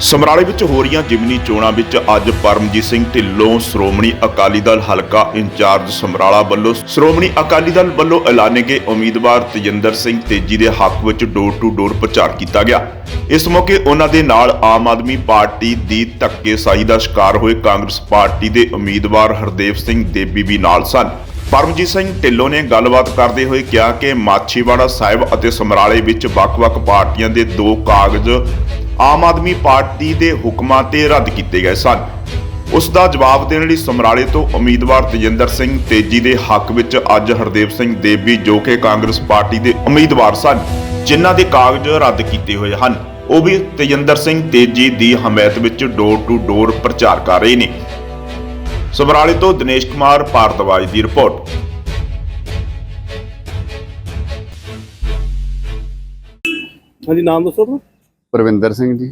ਸਮਰਾਲੇ ਵਿੱਚ ਹੋ ਰਹੀਆਂ ਜਿਮਨੀ ਚੋਣਾਂ ਵਿੱਚ ਅੱਜ ਪਰਮਜੀਤ ਸਿੰਘ ਢਿੱਲੋਂ, ਸ਼੍ਰੋਮਣੀ ਅਕਾਲੀ ਦਲ ਹਲਕਾ ਇੰਚਾਰਜ ਸਮਰਾਲਾ ਵੱਲੋਂ, ਸ਼੍ਰੋਮਣੀ ਅਕਾਲੀ ਦਲ ਵੱਲੋਂ ਐਲਾਨੇ ਗਏ ਉਮੀਦਵਾਰ ਤੇਜਿੰਦਰ ਸਿੰਘ ਤੇਜੀ ਦੇ ਹੱਕ ਵਿੱਚ ਡੋਰ ਟੂ ਡੋਰ ਪ੍ਰਚਾਰ ਕੀਤਾ ਗਿਆ। ਇਸ ਮੌਕੇ ਉਹਨਾਂ ਦੇ ਨਾਲ ਆਮ ਆਦਮੀ ਪਾਰਟੀ ਦੀ ਧੱਕੇਸ਼ਾਹੀ ਦਾ ਸ਼ਿਕਾਰ ਹੋਏ ਕਾਂਗਰਸ ਪਾਰਟੀ ਦੇ ਉਮੀਦਵਾਰ ਹਰਦੇਵ ਸਿੰਘ ਦੇਬੀ ਵੀ ਨਾਲ ਸਨ। ਪਰਮਜੀਤ ਸਿੰਘ ਢਿੱਲੋਂ ਨੇ ਗੱਲਬਾਤ ਕਰਦੇ ਹੋਏ ਕਿਹਾ ਕਿ ਮਾਛੀਵਾੜਾ ਸਾਹਿਬ ਅਤੇ ਸਮਰਾਲੇ ਵਿੱਚ ਵੱਖ-ਵੱਖ ਪਾਰਟੀਆਂ ਦੇ ਦੋ ਕਾਗਜ਼ ਆਮ ਆਦਮੀ ਪਾਰਟੀ ਦੇ ਹੁਕਮਾਂ ਤੇ ਰੱਦ ਕੀਤੇ ਗਏ ਸਨ। ਉਸ ਦਾ ਜਵਾਬ ਦੇਣ ਲਈ ਸਮਰਾਲੇ ਤੋਂ ਉਮੀਦਵਾਰ ਤੇਜਿੰਦਰ ਸਿੰਘ ਤੇਜੀ ਦੇ ਹੱਕ ਵਿੱਚ ਅੱਜ ਹਰਦੇਵ ਸਿੰਘ ਦੇਬੀ ਜੋ ਕਿ ਕਾਂਗਰਸ ਪਾਰਟੀ ਦੇ ਉਮੀਦਵਾਰ ਸਨ, ਜਿਨ੍ਹਾਂ ਦੇ ਕਾਗਜ਼ ਰੱਦ ਕੀਤੇ ਹੋਏ ਹਨ। ਉਹ ਵੀ ਤੇਜਿੰਦਰ ਸਿੰਘ ਤੇਜੀ ਦੀ ਹਮਾਇਤ ਵਿੱਚ ਡੋਰ ਟੂ ਡੋਰ ਪ੍ਰਚਾਰ ਕਰ ਰਹੇ ਨੇ। ਸਮਰਾਲੇ ਤੋਂ ਦਿਨੇਸ਼ ਕੁਮਾਰ ਭਾਰਤਵਾਜ ਦੀ ਰਿਪੋਰਟ। ਹਾਂਜੀ, ਨਾਮ ਦੱਸੋ ਆਪਣਾ। ਪ੍ਰਵਿੰਦਰ ਸਿੰਘ ਜੀ।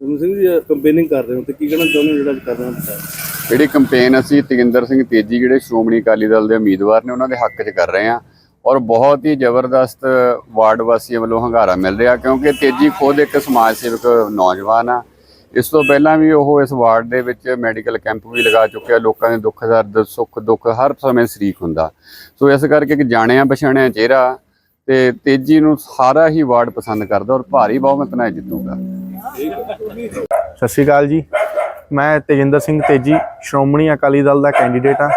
ਰਮਨ ਸਿੰਘ ਜੀ ਕੰਪੇਨਿੰਗ ਕਰ ਰਹੇ ਹੋ ਤੇ ਕੀ ਕਹਿਣਾ ਚਾਹੁੰਦੇ ਹੋ ਜਿਹੜਾ ਅੱਜ ਕਰ ਰਹੇ ਹੋ ਪ੍ਰਚਾਰ? ਜਿਹੜੀ ਕੰਪੇਨ ਅਸੀਂ ਤੇਜਿੰਦਰ ਸਿੰਘ ਤੇਜੀ ਜਿਹੜੇ ਸ਼੍ਰੋਮਣੀ ਅਕਾਲੀ ਦਲ ਦੇ ਉਮੀਦਵਾਰ ਨੇ ਉਹਨਾਂ ਦੇ ਹੱਕ 'ਚ ਕਰ ਰਹੇ ਹਾਂ। ਔਰ ਬਹੁਤ ਹੀ ਜ਼ਬਰਦਸਤ ਵਾਰਡ ਵਾਸੀਆਂ ਵੱਲੋਂ ਹੰਗਾਰਾ ਮਿਲ ਰਿਹਾ ਕਿਉਂਕਿ ਤੇਜੀ ਖੁਦ ਇੱਕ ਸਮਾਜ ਸੇਵਕ ਨੌਜਵਾਨ ਆ। ਇਸ ਤੋਂ ਪਹਿਲਾਂ ਵੀ ਉਹ ਇਸ ਵਾਰਡ ਦੇ ਵਿੱਚ ਮੈਡੀਕਲ ਕੈਂਪ ਵੀ ਲਗਾ ਚੁੱਕਿਆ ਲੋਕਾਂ ਦੇ ਦੁੱਖ ਦਰਦ ਸੁੱਖ ਦੁੱਖ ਹਰ ਸਮੇਂ ਸ਼ਰੀਕ ਹੁੰਦਾ। ਸੋ ਇਸ ਕਰਕੇ ਇੱਕ ਜਾਣਿਆ ਪਛਾਣਿਆ ਚਿਹਰਾ ਤੇ ਤੇਜੀ ਨੂੰ ਸਾਰਾ ਹੀ ਵਾਰਡ ਪਸੰਦ ਕਰਦਾ ਔਰ ਭਾਰੀ ਬਹੁਮਤ ਨਾਲ ਜਿੱਤੂਗਾ। ਸਤਿ ਸ਼੍ਰੀ ਅਕਾਲ ਜੀ। ਮੈਂ ਤੇਜਿੰਦਰ ਸਿੰਘ ਤੇਜੀ, ਸ਼੍ਰੋਮਣੀ ਅਕਾਲੀ ਦਲ ਦਾ ਕੈਂਡੀਡੇਟ ਆ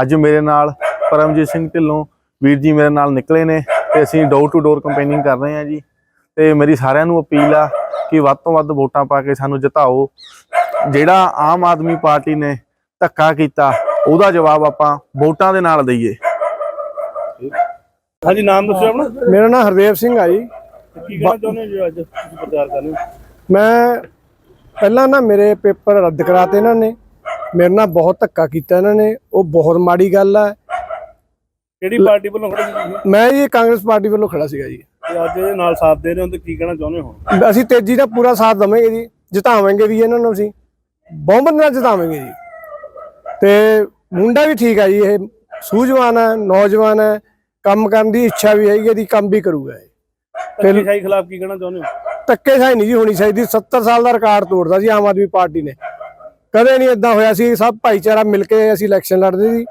ਅੱਜ ਮੇਰੇ ਨਾਲ ਪਰਮਜੀਤ ਸਿੰਘ ਢਿੱਲੋਂ, ਵੀਰ ਜੀ ਮੇਰੇ ਨਾਲ ਨਿਕਲੇ ਨੇ ਤੇ ਅਸੀਂ ਡੋਰ ਟੂ ਡੋਰ ਕੰਪੇਨਿੰਗ ਕਰ ਰਹੇ ਹਾਂ ਜੀ। ਤੇ ਮੇਰੀ ਸਾਰਿਆਂ ਨੂੰ ਅਪੀਲ ਆ ਕਿ ਵੱਧ ਤੋਂ ਵੱਧ ਵੋਟਾਂ ਪਾ ਕੇ ਸਾਨੂੰ ਜਿਤਾਓ। ਜਿਹੜਾ ਆਮ ਆਦਮੀ ਪਾਰਟੀ ਨੇ ਧੱਕਾ ਕੀਤਾ, ਉਹਦਾ ਜਵਾਬ ਆਪਾਂ ਵੋਟਾਂ ਦੇ ਨਾਲ ਦਈਏ। ਹਾਂਜੀ ਨਾਮ ਦੱਸੋ ਆਪਣਾ। ਮੇਰਾ ਨਾਮ ਹਰਦੇਵ ਸਿੰਘ ਆ ਜੀ। ਕੀ ਕਹਿਣਾ ਚਾਹੁੰਦੇ ਜਿਹੜਾ ਅੱਜ ਤੁਸੀਂ ਪ੍ਰਚਾਰ ਕਰ ਰਹੇ ਹੋ ਮੈਂ ਪਹਿਲਾਂ ਨਾ ਮੇਰੇ ਪੇਪਰ ਰੱਦ ਕਰਾਤੇ ਇਹਨਾਂ ਨੇ। ਮੇਰੇ ਨਾਲ ਬਹੁਤ ਧੱਕਾ ਕੀਤਾ ਇਹਨਾਂ ਨੇ। ਉਹ ਬਹੁਤ ਮਾੜੀ ਗੱਲ ਆ। ਕਿਹੜੀ ਪਾਰਟੀ ਵੱਲੋਂ ਖੜੇ ਸੀ ਤੁਸੀਂ? ਮੈਂ ਜੀ ਕਾਂਗਰਸ ਪਾਰਟੀ ਵੱਲੋਂ ਖੜਾ ਸੀਗਾ ਜੀ। ਤੇ ਅੱਜ ਇਹਦੇ ਨਾਲ ਸਾਥ ਦੇ ਰਹੇ ਹੋ ਤੇ ਕੀ ਕਹਿਣਾ ਚਾਹੁੰਦੇ ਹੋ? ਅਸੀਂ ਤੇਜ਼ੀ ਦਾ ਪੂਰਾ ਸਾਥ ਦਵਾਂਗੇ ਜੀ। ਜਿਤਾਵਾਂਗੇ ਵੀ ਇਹਨਾਂ ਨੂੰ ਅਸੀਂ। ਬਹੁਮਤ ਨਾਲ ਜਿਤਾਵਾਂਗੇ ਜੀ। ਤੇ ਮੁੰਡਾ ਵੀ ਠੀਕ ਆ ਜੀ ਇਹ ਸੂਝਵਾਨ ਹੈ ਨੌਜਵਾਨ ਹੈ ਕੰਮ ਕਰਨ ਦੀ ਇੱਛਾ ਵੀ ਹੈਗੀ ਇਹਦੀ ਕੰਮ ਵੀ ਕਰੂਗਾ ਇਹ। ਧੱਕੇ ਸ਼ਾਹੀ ਖਿਲਾਫ ਕੀ ਕਹਿਣਾ ਚਾਹੁੰਦੇ ਹੋ? ਧੱਕੇਸ਼ਾਹੀ ਨਹੀਂ ਜੀ ਹੋਣੀ ਚਾਹੀਦੀ 70 ਸਾਲ ਦਾ ਰਿਕਾਰਡ ਤੋੜਦਾ ਸੀ ਆਮ ਆਦਮੀ ਪਾਰਟੀ ਨੇ। ਕਦੇ ਨਹੀਂ ਇਦਾਂ ਹੋਇਆ ਸੀ ਸਭ ਭਾਈਚਾਰਾ ਮਿਲ ਕੇ ਅਸੀਂ ਇਲੈਕਸ਼ਨ ਲੜਦੇ ਸੀ।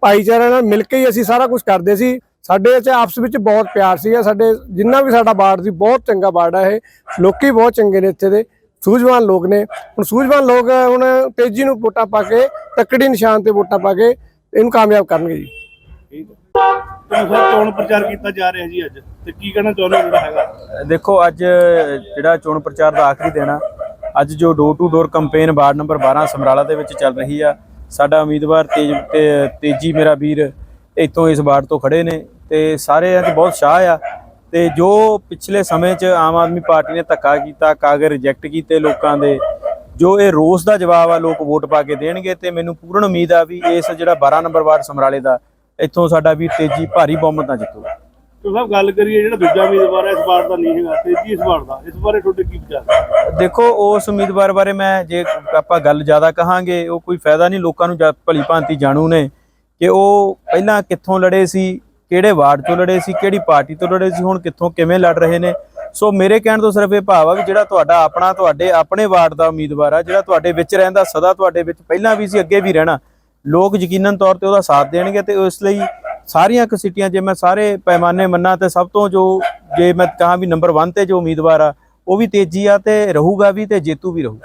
ਭਾਈਚਾਰੇ ਨਾਲ ਮਿਲ ਕੇ ਹੀ ਅਸੀਂ ਸਾਰਾ ਕੁਝ ਕਰਦੇ ਸੀ। ਸਾਡੇ ਚ ਆਪਸ ਵਿੱਚ ਬਹੁਤ ਪਿਆਰ ਸੀਗਾ ਸਾਡੇ ਜਿੰਨਾ ਵੀ ਸਾਡਾ ਬਾੜ ਸੀ ਬਹੁਤ ਚੰਗਾ ਬਾੜ ਹੈ ਇਹ। ਲੋਕੀ ਬਹੁਤ ਚੰਗੇ ਨੇ ਇੱਥੇ ਦੇ ਸੂਝਵਾਨ ਲੋਕ ਨੇ। ਹੁਣ ਸੂਝਵਾਨ ਲੋਕ ਹੁਣ ਤੇਜ਼ੀ ਨੂੰ ਵੋਟਾਂ ਪਾ ਕੇ ਤੱਕੜੀ ਨਿਸ਼ਾਨ ਤੇ ਵੋਟਾਂ ਪਾ ਕੇ ਇਹਨੂੰ ਕਾਮਯਾਬ ਕਰਨਗੇ ਜੀ। ਠੀਕ ਹੈ। ਤੇ ਸਰ ਚੋਣ ਪ੍ਰਚਾਰ ਕੀਤਾ ਜਾ ਰਿਹਾ ਜੀ ਅੱਜ। ਤੇ ਕੀ ਕਹਿਣਾ ਚਾਹੁੰਦੇ ਹੋ ਜਿਹੜਾ ਹੈਗਾ? ਦੇਖੋ, ਅੱਜ ਜਿਹੜਾ ਚੋਣ ਪ੍ਰਚਾਰ ਦਾ ਆਖਰੀ ਦਿਨ ਆ, ਅੱਜ ਜੋ door to door campaign ward number 12 Samrala ਦੇ ਵਿੱਚ ਚੱਲ ਰਹੀ ਆ, ਸਾਡਾ ਉਮੀਦਵਾਰ ਤੇਜ ਤੇਜੀ ਮੇਰਾ ਵੀਰ ਇੱਥੋਂ ਇਸ ਵਾਰਡ ਤੋਂ ਖੜੇ ਨੇ, ਤੇ ਸਾਰਿਆਂ 'ਚ ਬਹੁਤ ਸ਼ਾਹ ਆ। ਤੇ ਜੋ ਪਿਛਲੇ ਸਮੇਂ 'ਚ ਆਮ ਆਦਮੀ ਪਾਰਟੀ ਨੇ ਧੱਕਾ ਕੀਤਾ, ਕਾਗਜ਼ ਰਿਜੈਕਟ ਕੀਤੇ ਲੋਕਾਂ ਦੇ, ਜੋ ਇਹ ਰੋਸ ਦਾ ਜਵਾਬ ਆ, ਲੋਕ ਵੋਟ ਪਾ ਕੇ ਦੇਣਗੇ, ਤੇ ਮੈਨੂੰ ਪੂਰਨ ਉਮੀਦ ਆ ਵੀ ਇਸ ਜਿਹੜਾ 12 ਨੰਬਰ ਵਾਰਡ ਸਮਰਾਲੇ ਦਾ ਇੱਥੋਂ ਸਾਡਾ ਵੀਰ ਤੇਜੀ ਭਾਰੀ ਬਹੁਮਤ ਨਾਲ ਜਿੱਤੂਗਾ ਸਾਹਿਬ ਗੱਲ ਕਰੀਏ ਜਿਹੜਾ ਦੂਜਾ ਉਮੀਦਵਾਰ ਹੈ ਇਸ ਵਾਰ ਦਾ ਨਹੀਂ ਹੈਗਾ ਤੇ ਜੀ ਇਸ ਵਾਰ ਦਾ। ਇਸ ਬਾਰੇ ਤੁਹਾਡੇ ਕੀ ਵਿਚਾਰ ਦੇਖੋ ਉਸ ਉਮੀਦਵਾਰ ਬਾਰੇ ਮੈਂ ਜੇ ਆਪਾਂ ਗੱਲ ਜ਼ਿਆਦਾ ਕਹਾਂਗੇ ਉਹ ਕੋਈ ਫਾਇਦਾ ਨਹੀਂ ਲੋਕਾਂ ਨੂੰ ਭਲੀ ਭਾਂਤੀ ਜਾਣੂ ਨੇ ਕਿ ਉਹ ਪਹਿਲਾਂ ਕਿੱਥੋਂ ਲੜੇ ਸੀ ਕਿਹੜੇ ਵਾਰਡ ਤੋਂ ਲੜੇ ਸੀ ਕਿਹੜੀ ਪਾਰਟੀ ਤੋਂ ਲੜੇ ਸੀ ਹੁਣ ਕਿੱਥੋਂ ਕਿਵੇਂ ਲੜ ਰਹੇ ਨੇ। ਸੋ ਮੇਰੇ ਕਹਿਣ ਤੋਂ ਸਿਰਫ ਇਹ ਭਾਵ ਆ ਵੀ ਜਿਹੜਾ ਤੁਹਾਡਾ ਆਪਣਾ ਤੁਹਾਡੇ ਆਪਣੇ ਵਾਰਡ ਦਾ ਉਮੀਦਵਾਰ ਆ ਜਿਹੜਾ ਤੁਹਾਡੇ ਵਿੱਚ ਰਹਿੰਦਾ ਸਦਾ ਤੁਹਾਡੇ ਵਿੱਚ ਪਹਿਲਾਂ ਵੀ ਸੀ ਅੱਗੇ ਵੀ ਰਹਿਣਾ ਲੋਕ ਯਕੀਨਨ ਤੌਰ ਤੇ ਉਹਦਾ ਸਾਥ ਦੇਣਗੇ ਤੇ ਇਸ ਲਈ ਸਾਰੀਆਂ ਕਸਿਟੀਆਂ ਜੇ ਮੈਂ ਸਾਰੇ ਪੈਮਾਨੇ ਮੰਨਾ ਤੇ ਸਭ ਤੋਂ ਜੋ, ਜੇ ਮੈਂ ਕਹਾਂ ਵੀ ਨੰਬਰ 1 ਤੇ ਜੋ ਉਮੀਦਵਾਰ ਆ, ਉਹ ਵੀ ਤੇਜ਼ੀ ਆ ਤੇ ਰਹੂਗਾ ਵੀ ਤੇ ਜੇਤੂ ਵੀ ਰਹੂ